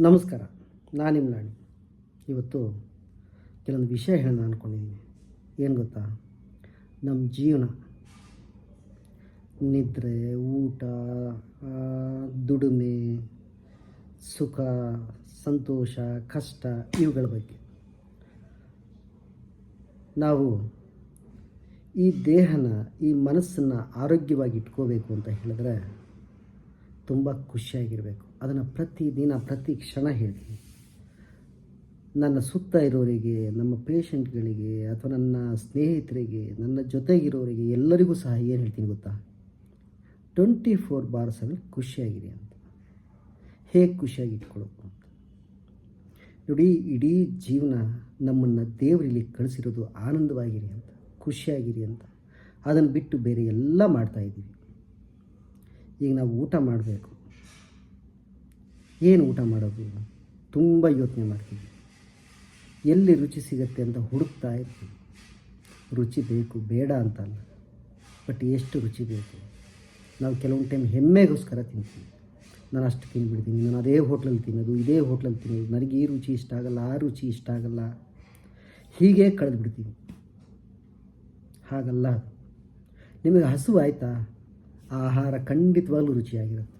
ನಮಸ್ಕಾರ. ನಾನು ನಿಮ್ಮ ನಾಣಿ ಇವತ್ತು ಕೆಲವೊಂದು ವಿಷಯ ಹೇಳೋಣ ಅಂದ್ಕೊಂಡಿದ್ದೀನಿ ಏನು ಗೊತ್ತಾ? ನಮ್ಮ ಜೀವನ. ನಿದ್ರೆ, ಊಟ ದುಡಿಮೆ, ಸುಖ, ಸಂತೋಷ, ಕಷ್ಟ ಇವುಗಳ ಬಗ್ಗೆ. ನಾವು ಈ ದೇಹನ, ಈ ಮನಸ್ಸನ್ನು ಆರೋಗ್ಯವಾಗಿ ಇಟ್ಕೋಬೇಕು ಅಂತ ಹೇಳಿದ್ರೆ ತುಂಬ ಖುಷಿಯಾಗಿರಬೇಕು. ಅದನ್ನು ಪ್ರತಿದಿನ ಪ್ರತಿ ಕ್ಷಣ ಹೇಳ್ತೀನಿ. ನನ್ನ ಸುತ್ತ ಇರೋರಿಗೆ, ನಮ್ಮ ಪೇಷಂಟ್ಗಳಿಗೆ ಅಥವಾ ನನ್ನ ಸ್ನೇಹಿತರಿಗೆ, ನನ್ನ ಜೊತೆಗಿರೋರಿಗೆ ಎಲ್ಲರಿಗೂ ಸಹ ಏನು ಹೇಳ್ತೀನಿ ಗೊತ್ತಾ? ಟ್ವೆಂಟಿ ಫೋರ್ ಬಾರ್ ಸೆವೆನ್ ಖುಷಿಯಾಗಿರಿ ಅಂತ. ಹೇಗೆ ಖುಷಿಯಾಗಿ ಇಟ್ಕೊಳ್ಬೇಕು ಅಂತ. ನೋಡಿ, ಇಡೀ ಜೀವನ ನಮ್ಮನ್ನು ದೇವರಲ್ಲಿ ಕಳಿಸಿರೋದು ಆನಂದವಾಗಿರಿ ಅಂತ, ಖುಷಿಯಾಗಿರಿ ಅಂತ. ಅದನ್ನು ಬಿಟ್ಟು ಬೇರೆ ಎಲ್ಲ ಮಾಡ್ತಾಯಿದ್ದೀವಿ ಈಗ ನಾವು ಊಟ ಮಾಡಬೇಕು. ಏನು ಊಟ ಮಾಡೋದು ತುಂಬ ಯೋಚನೆ ಮಾಡ್ತೀವಿ ಎಲ್ಲಿ ರುಚಿ ಸಿಗತ್ತೆ ಅಂತ ಹುಡುಕ್ತಾ ಇರ್ತೀವಿ ರುಚಿ ಬೇಕು, ಬೇಡ ಅಂತಲ್ಲ. ಬಟ್ ಎಷ್ಟು ರುಚಿ ಬೇಕು? ನಾವು ಕೆಲವೊಂದು ಟೈಮ್ ಹೆಮ್ಮೆಗೋಸ್ಕರ ತಿಂತೀವಿ ನಾನು ಅಷ್ಟು ತಿಂದ್ಬಿಡ್ತೀನಿ ನಾನು ಅದೇ ಹೋಟ್ಲಲ್ಲಿ ತಿನ್ನೋದು, ಇದೇ ಹೋಟ್ಲಲ್ಲಿ ತಿನ್ನೋದು. ನನಗೆ ಈ ರುಚಿ ಇಷ್ಟ ಆಗಲ್ಲ, ಆ ರುಚಿ ಇಷ್ಟ ಆಗಲ್ಲ. ಹೀಗೆ ಕಳೆದು ಬಿಡ್ತೀವಿ ಹಾಗಲ್ಲ. ನಿಮಗೆ ಹಸಿವು ಆಯಿತಾ? ಆಹಾರ ಖಂಡಿತವಾಗ್ಲೂ ರುಚಿಯಾಗಿರುತ್ತೆ.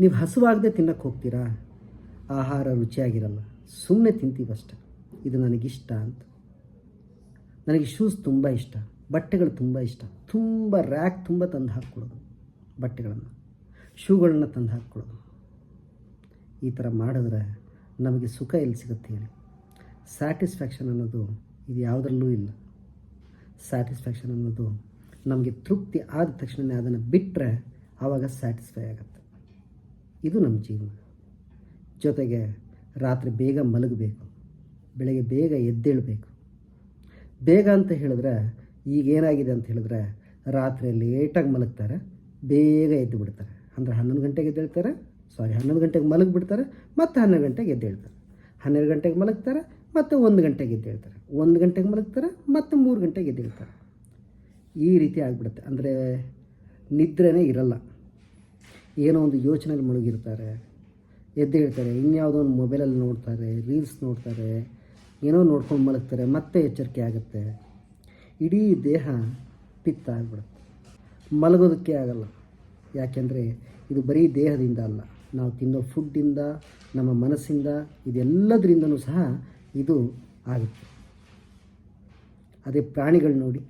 ನೀವು ಹಸುವಾಗದೆ ತಿನ್ನಕ್ಕೆ ಹೋಗ್ತೀರಾ? ಆಹಾರ ರುಚಿಯಾಗಿರಲ್ಲ. ಸುಮ್ಮನೆ ತಿಂತೀವಷ್ಟೆ ಇದು ನನಗಿಷ್ಟ ಅಂತ. ನನಗೆ ಶೂಸ್ ತುಂಬ ಇಷ್ಟ. ಬಟ್ಟೆಗಳು ತುಂಬ ಇಷ್ಟ. ತುಂಬ ರ್ಯಾಕ್ ತುಂಬ ತಂದು ಹಾಕ್ಕೊಡೋದು ಬಟ್ಟೆಗಳನ್ನು. ಶೂಗಳನ್ನ ತಂದು ಹಾಕ್ಕೊಡೋದು. ಈ ಥರ ಮಾಡಿದ್ರೆ ನಮಗೆ ಸುಖ ಎಲ್ಲಿ ಸಿಗುತ್ತೆ ಹೇಳಿ. ಸ್ಯಾಟಿಸ್ಫ್ಯಾಕ್ಷನ್ ಅನ್ನೋದು ಇದು ಯಾವುದರಲ್ಲೂ ಇಲ್ಲ. ಸ್ಯಾಟಿಸ್ಫ್ಯಾಕ್ಷನ್ ಅನ್ನೋದು ನಮಗೆ ತೃಪ್ತಿ ಆದ ತಕ್ಷಣವೇ ಅದನ್ನು ಬಿಟ್ಟರೆ ಆವಾಗ ಸ್ಯಾಟಿಸ್ಫೈ ಆಗುತ್ತೆ. ಇದು ನಮ್ಮ ಜೀವನ. ಜೊತೆಗೆ ರಾತ್ರಿ ಬೇಗ ಮಲಗಬೇಕು, ಬೆಳಗ್ಗೆ ಬೇಗ ಎದ್ದೇಳಬೇಕು. ಬೇಗ ಅಂತ ಹೇಳಿದ್ರೆ ಈಗ ಏನಾಗಿದೆ ಅಂತ ಹೇಳಿದ್ರೆ ರಾತ್ರಿ ಲೇಟಾಗಿ ಮಲಗ್ತಾರೆ, ಬೇಗ ಎದ್ದು ಬಿಡ್ತಾರೆ. ಅಂದರೆ ಹನ್ನೊಂದು ಗಂಟೆಗೆ ಎದ್ದೇಳ್ತಾರೆ ಸಾರಿ ಹನ್ನೊಂದು ಗಂಟೆಗೆ ಮಲಗಿಬಿಡ್ತಾರೆ, ಮತ್ತು ಹನ್ನೆರಡು ಗಂಟೆಗೆ ಎದ್ದೇಳ್ತಾರೆ. ಹನ್ನೆರಡು ಗಂಟೆಗೆ ಮಲಗ್ತಾರೆ, ಮತ್ತು ಒಂದು ಗಂಟೆಗೆ ಎದ್ದೇಳ್ತಾರೆ. ಒಂದು ಗಂಟೆಗೆ ಮಲಗ್ತಾರೆ, ಮತ್ತು ಮೂರು ಗಂಟೆಗೆ ಎದ್ದೇಳ್ತಾರೆ. ಈ ರೀತಿ ಆಗಿಬಿಡುತ್ತೆ. ಅಂದರೆ ನಿದ್ರೆನೇ ಇರಲ್ಲ. ಏನೋ ಒಂದು ಯೋಚನೆಯಲ್ಲಿ ಮುಳುಗಿರ್ತಾರೆ ಎದ್ದೇಳ್ತಾರೆ ಇನ್ಯಾವುದೋ ಒಂದು ಮೊಬೈಲಲ್ಲಿ ನೋಡ್ತಾರೆ, ರೀಲ್ಸ್ ನೋಡ್ತಾರೆ, ಏನೋ ನೋಡ್ಕೊಂಡು ಮಲಗ್ತಾರೆ, ಮತ್ತೆ ಎಚ್ಚರಿಕೆ ಆಗುತ್ತೆ. ಇಡೀ ದೇಹ ಪಿತ್ತ ಆಗ್ಬಿಡುತ್ತೆ. ಮಲಗೋದಕ್ಕೆ ಆಗಲ್ಲ. ಯಾಕೆಂದರೆ ಇದು ಬರೀ ದೇಹದಿಂದ ಅಲ್ಲ, ನಾವು ತಿನ್ನೋ ಫುಡ್ಡಿಂದ, ನಮ್ಮ ಮನಸ್ಸಿಂದ, ಇದೆಲ್ಲದರಿಂದನೂ ಸಹ ಇದು ಆಗುತ್ತೆ. ಅದೇ ಪ್ರಾಣಿಗಳು ನೋಡಿ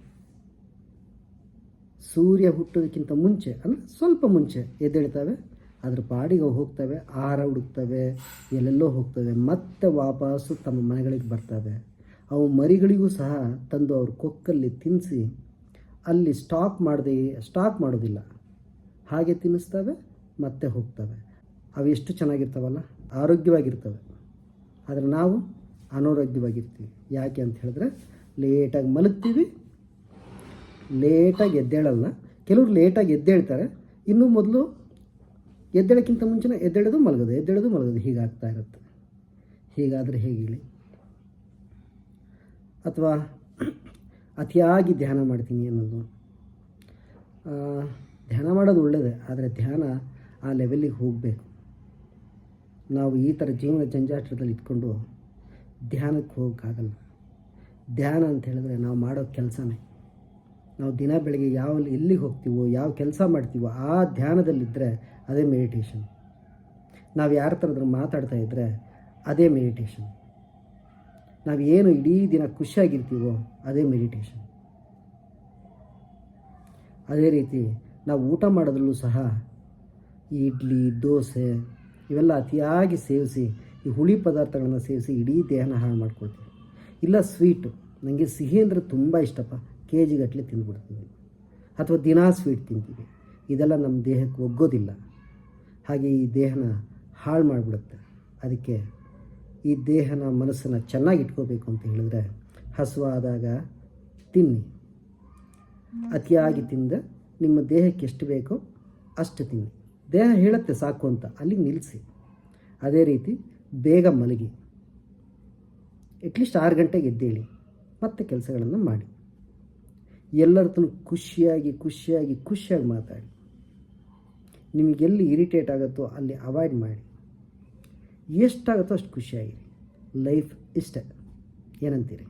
ಸೂರ್ಯ ಹುಟ್ಟೋದಕ್ಕಿಂತ ಮುಂಚೆ, ಅಂದರೆ ಸ್ವಲ್ಪ ಮುಂಚೆ ಎದ್ದೇಳ್ತವೆ ಅದ್ರ ಪಾಡಿಗೆ ಹೋಗ್ತವೆ, ಆಹಾರ ಹುಡುಕ್ತವೆ, ಎಲ್ಲೆಲ್ಲೋ ಹೋಗ್ತವೆ, ಮತ್ತೆ ವಾಪಸ್ಸು ತಮ್ಮ ಮನೆಗಳಿಗೆ ಬರ್ತವೆ. ಅವು ಮರಿಗಳಿಗೂ ಸಹ ತಂದು ಅವ್ರ ಕೊಕ್ಕಲ್ಲಿ ತಿನ್ನಿಸಿ ಅಲ್ಲಿ ಸ್ಟಾಕ್ ಮಾಡದೆ, ಸ್ಟಾಕ್ ಮಾಡೋದಿಲ್ಲ. ಹಾಗೆ ತಿನ್ನಿಸ್ತವೆ, ಮತ್ತೆ ಹೋಗ್ತವೆ. ಅವು ಎಷ್ಟು ಚೆನ್ನಾಗಿರ್ತಾವಲ್ಲ, ಆರೋಗ್ಯವಾಗಿರ್ತವೆ. ಆದರೆ ನಾವು ಅನಾರೋಗ್ಯವಾಗಿರ್ತೀವಿ. ಯಾಕೆ ಅಂತ ಹೇಳಿದ್ರೆ, ಲೇಟಾಗಿ ಮಲಗ್ತೀವಿ ಲೇಟಾಗಿ ಎದ್ದೇಳಲ್ಲ. ಕೆಲವರು ಲೇಟಾಗಿ ಎದ್ದೇಳ್ತಾರೆ. ಇನ್ನೂ ಮೊದಲು ಎದ್ದೇಳಕ್ಕಿಂತ ಮುಂಚೆನೇ ಎದ್ದೇಳೋದು ಮಲಗೋದು ಎದ್ದೇಳೋದು ಮಲಗೋದು. ಹೀಗಾಗ್ತಾ ಇರುತ್ತೆ. ಹೀಗಾದರೆ ಹೇಗಿರಲಿ ಅಥವಾ ಅತಿಯಾಗಿ ಧ್ಯಾನ ಮಾಡ್ತೀನಿ ಅನ್ನೋದು. ಧ್ಯಾನ ಮಾಡೋದು ಒಳ್ಳೆಯದೇ ಆದರೆ ಧ್ಯಾನ ಆ ಲೆವೆಲ್ಲಿಗೆ ಹೋಗಬೇಕು. ನಾವು ಈ ಥರ ಜೀವನ ಜಂಜಾಟದಲ್ಲಿ ಇಟ್ಕೊಂಡು ಧ್ಯಾನಕ್ಕೆ ಹೋಗೋಕ್ಕಾಗಲ್ಲ. ಧ್ಯಾನ ಅಂತ ಹೇಳಿದ್ರೆ ನಾವು ಮಾಡೋ ಕೆಲಸನೇ. ನಾವು ದಿನ ಬೆಳಗ್ಗೆ ಯಾವ ಎಲ್ಲಿಗೆ ಹೋಗ್ತೀವೋ, ಯಾವ ಕೆಲಸ ಮಾಡ್ತೀವೋ ಆ ಧ್ಯಾನದಲ್ಲಿದ್ದರೆ ಅದೇ ಮೆಡಿಟೇಷನ್ ನಾವು ಯಾರ ಥರದ್ರು ಮಾತಾಡ್ತಾ ಇದ್ದರೆ ಅದೇ ಮೆಡಿಟೇಷನ್ ನಾವು ಏನು ಇಡೀ ದಿನ ಖುಷಿಯಾಗಿರ್ತೀವೋ ಅದೇ ಮೆಡಿಟೇಷನ್ ಅದೇ ರೀತಿ ನಾವು ಊಟ ಮಾಡೋದ್ರಲ್ಲೂ ಸಹ ಇಡ್ಲಿ, ದೋಸೆ ಇವೆಲ್ಲ ಅತಿಯಾಗಿ ಸೇವಿಸಿ ಈ ಹುಳಿ ಪದಾರ್ಥಗಳನ್ನು ಸೇವಿಸಿ ಇಡೀ ದೇಹನ ಹಾಳು ಮಾಡ್ಕೊಳ್ತೀವಿ. ಇಲ್ಲ ಸ್ವೀಟು ನನಗೆ ಸಿಹಿ ಅಂದರೆ ತುಂಬ ಇಷ್ಟಪ್ಪ. ಕೆ ಜಿಗಟ್ಟಲೆ ತಿಂದ್ಬಿಡ್ತೀವಿ. ಅಥವಾ ದಿನಾ ಸ್ವೀಟ್ ತಿಂತೀವಿ. ಇದೆಲ್ಲ ನಮ್ಮ ದೇಹಕ್ಕೆ ಒಗ್ಗೋದಿಲ್ಲ. ಹಾಗೆ ಈ ದೇಹನ ಹಾಳು ಮಾಡಿಬಿಡುತ್ತೆ. ಅದಕ್ಕೆ ಈ ದೇಹನ ಮನಸ್ಸನ್ನು ಚೆನ್ನಾಗಿ ಇಟ್ಕೋಬೇಕು ಅಂತ ಹೇಳಿದ್ರೆ ಹಸುವಾದಾಗ ತಿನ್ನಿ. ಅತಿಯಾಗಿ ತಿಂದ ನಿಮ್ಮ ದೇಹಕ್ಕೆ ಎಷ್ಟು ಬೇಕೋ ಅಷ್ಟು ತಿನ್ನಿ. ದೇಹ ಹೇಳುತ್ತೆ ಸಾಕು ಅಂತ ಅಲ್ಲಿ ನಿಲ್ಲಿಸಿ ಅದೇ ರೀತಿ ಬೇಗ ಮಲಗಿ. ಅಟ್ಲೀಸ್ಟ್ ಆರು ಗಂಟೆಗೆ ಎದ್ದೇಳಿ. ಮತ್ತೆ ಕೆಲಸಗಳನ್ನು ಮಾಡಿ. ಎಲ್ಲರ ತನಕ ಖುಷಿಯಾಗಿ ಖುಷಿಯಾಗಿ ಖುಷಿಯಾಗಿ ಮಾತಾಡಿ. ನಿಮಗೆಲ್ಲಿ ಇರಿಟೇಟ್ ಆಗುತ್ತೋ ಅಲ್ಲಿ ಅವಾಯ್ಡ್ ಮಾಡಿ. ಎಷ್ಟಾಗುತ್ತೋ ಅಷ್ಟು ಖುಷಿಯಾಗಿರಿ. ಲೈಫ್ ಇಷ್ಟ. ಏನಂತೀರಿ?